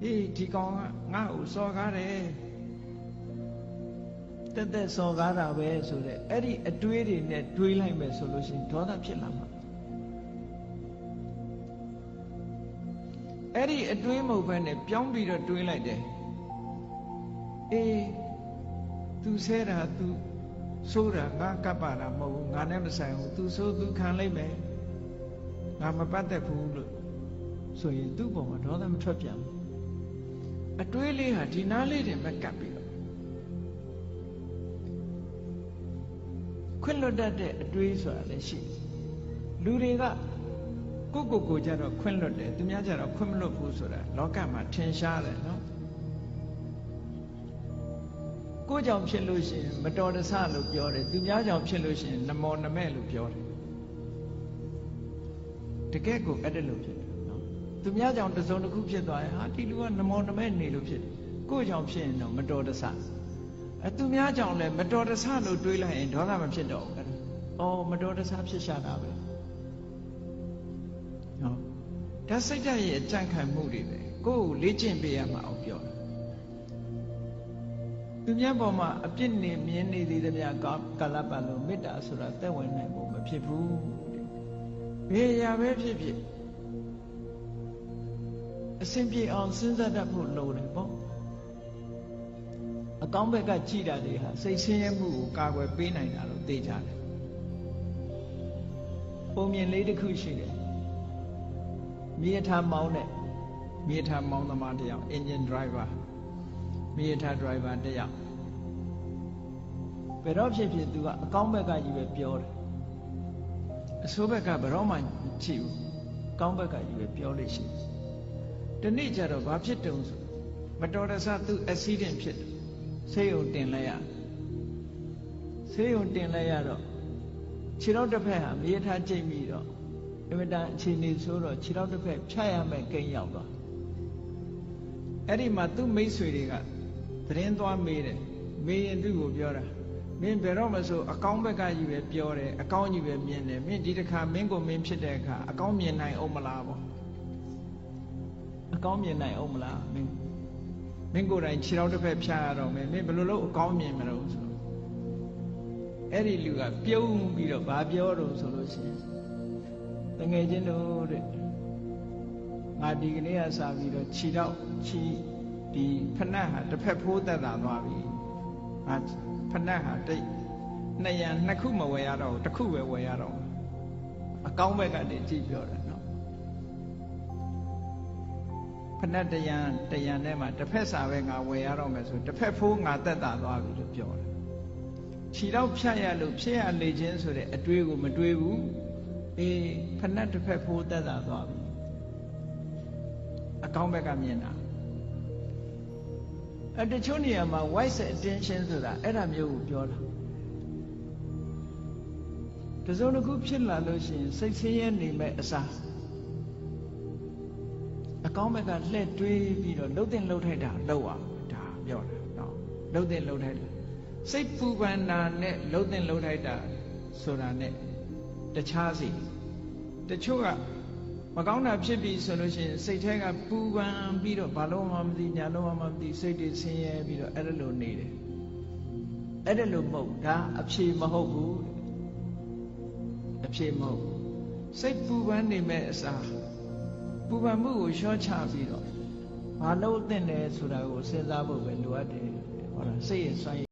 ဟေးဒီကောင်ကငါ့ကိုစော်ကားတယ်တက်တက်စော်ကားတာပဲဆိုတဲ့အဲ့ဒီအတွေးတွေနဲ့တွေးလိုက်မယ်ဆိုလို့ရှိရင်ဒေါသဖြစ်လာမှာအဲ့ဒီအတွေးမဟုတ်ဘဲနဲ့ပြောင်းပြီးတော့တွေးလိုက်တယ်အေး तू ဆဲတာ तू ဆိုးတာငါကပ်ပါတာမဟုတ်ဘူးငါနဲ့မဆိုင်ဘူး तू ဆိုး तू ခံလိုက်မယ်ငါမပတ်သက်ဘူးလို့ဆိုရင်သူ့ပုံမှာဒေါသမထွက်ပြန်ဘူး အတွေးလေးဟာဒီနားလေးတင်ပဲကပ်ပြီးတော့ခွင့်လွတ်တတ်တဲ့အတွေးဆိုတာလည်းရှိတယ်လူတွေကကိုယ့်ကိုယ်ကိုကြတော့ခွင့်လွတ်တယ်သူများကြတော့ခွင့်မလွတ်ဘူးဆိုတာလောကမှာထင်ရှားတယ်နော်ကိုယ်ကြောင့်ဖြစ်လို့ရှိရင်မတော်တဆလို့ပြောတယ်သူများကြောင့်ဖြစ်လို့ရှိရင်နမောနမဲ့လို့ပြောတယ်တကယ်ကိုအဲ့ဒါလို့ဖြစ်တယ်နော် သူများကြောင့်တစုံတစ်ခုဖြစ်သွားရင်ဟာဒီလူကနမောနမဲ့နေလို့ဖြစ်တယ်ကိုယ်ကြောင့်ဖြစ်ရင်တော့မတော်တဆအဲသူများကြောင့်လည်းမတော်တဆလို့တွေးလိုက်ရင်ဒေါသမဖြစ်တော့ဘူးအဲ့ဒါအော်မတော်တဆဖြစ်ရှာတာပဲနော်ဒါစိတ်ဓာတ်ရဲ့အကြံခံမှုတွေပဲကိုယ်ကိုလေ့ကျင့်ပေးရမှာအောင်ပြောတာသူများပေါ်မှာအပြစ်နေမြင်နေသေးသမျှကာလပတ်လုံးမေတ္တာဆိုတာသက်ဝင်နိုင်ဖို့မဖြစ်ဘူးဘယ်ရာပဲဖြစ်ဖြစ် အစဉ်ပြေအောင်စဉ်းစားတတ်ဖို့လိုတယ်ပေါ့အကောင်းဘက်ကကြည်တာတွေဟာစိတ်ဆင်းရဲမှုကိုကာကွယ်ပေးနိုင်တာလို့သိကြတယ်ပုံမြင်လေးတစ်ခုရှိတယ်မြေထားမောင်းတဲ့မြေထားမောင်းသမားတစ်ယောက် engine driver မြေထား driver တစ်ယောက်ဘယ်တော့ဖြစ်ဖြစ်သူကအကောင်းဘက်ကကြီးပဲပြောတယ်အဆိုးဘက်ကဘယ်တော့မှကြည့်ဘူးကောင်းဘက်ကကြီးပဲပြောလို့ရှိတယ် ဒီနေ့ကျတော့ဘာဖြစ်တုံဆိုမတော်တဆသူ accident ဖြစ်တယ်ဆေးရုံတင်လိုက်ရဆေးရုံတင်လိုက်ရတော့ခြေတော့တစ်ဖက်ဟာမြေထားကျိတ်ပြီးတော့အင်မတန်အခြေအနေဆိုတော့ခြေတော့တစ်ဖက်ဖြတ်ရမယ်ကိန်းရောက်သွားအဲ့ဒီမှာသူ့မိတ်ဆွေတွေကသတင်းသွားမေးတယ်မေးရင်သူ့ကိုပြောတာမင်းဘယ်တော့မှဆိုအကောင်းဘက်ကကြီးပဲပြောတယ်အကောင်းကြီးပဲမြင်တယ်မင်းဒီတစ်ခါမင်းကိုမင်းဖြစ်တဲ့အခါအကောင်းမြင်နိုင်အောင်မလားပေါ့အ ကောင်းမြင်နိုင်အောင်မလားမင်းမင်းကိုယ်တိုင်ခြေထောက်တစ်ဖက်ဖြားရတော့မယ်မင်းဘယ်လိုလုပ်အကောင်းမြင်မလို့ဆိုတော့အဲ့ဒီလူကပြုံးပြီးတော့ဘာပြောတော့ဆိုလို့ရှိရင်တငယ်ချင်းတို့တဲ့ငါဒီကနေ့ကစပြီးတော့ခြေထောက်ခြေဒီဖဏတ်ဟာတစ်ဖက်ဖိုးသက်သာသွားပြီငါဖဏတ်ဟာတိတ်နှစ်ရံနှစ်ခုမဝယ်ရတော့ဘူးတစ်ခုပဲဝယ်ရတော့မယ်အကောင်းဘက်ကနေကြည့်ပြောတယ်နော် ဖဏတ်တရံတရံထဲမှာတစ်ဖက်စာပဲငါဝယ်ရတော့မယ်ဆိုတစ်ဖက်ဖိုးငါသက်သာသွားပြီလို့ပြောတယ်ခြေတော့ဖြတ်ရလို့ဖြစ်ရလေခြင်းဆိုတဲ့အတွေးကိုမတွေးဘူးအေးဖဏတ်တစ်ဖက်ဖိုးသက်သာသွားပြီအကောင်းဘက်ကမြင်တာအဲတချို့နေရာမှာ wise attention ဆိုတာအဲ့ဒါမျိုးကိုပြောတာတစုံတစ်ခုဖြစ်လာလို့ရှိရင်စိတ်ဆင်းရဲနေမဲ့အစား အကောင်းဘက်ကလှည့်တွေးပြီးတော့လှုပ်တင်လှုပ်ထိုက်တာလှုပ်အောင်ဒါပြောတာနော်လှုပ်တင်လှုပ်ထိုက်တာစိတ်ပူပန်တာနဲ့လှုပ်တင်လှုပ်ထိုက်တာဆိုတာနဲ့တခြားစီတချို့ကမကောင်းတာဖြစ်ပြီဆိုလို့ရှိရင်စိတ်ထဲကပူပန်ပြီးတော့ဘာလို့မှမသိညာလို့မှမသိစိတ်တွေဆင်းရဲပြီးတော့အဲ့ဒါလိုနေတယ်အဲ့ဒါလိုမဟုတ်ဒါအဖြေမဟုတ်ဘူးအဖြေမဟုတ်စိတ်ပူပန်နေမဲ့အစား ပူပန်မှုကိုလျှော့ချပြီးတော့ဘာလို့သင့်တယ်ဆိုတာကိုစဉ်းစားဖို့ပဲလိုအပ်တယ်ဟောတာစိတ်ရဲ့စွမ်း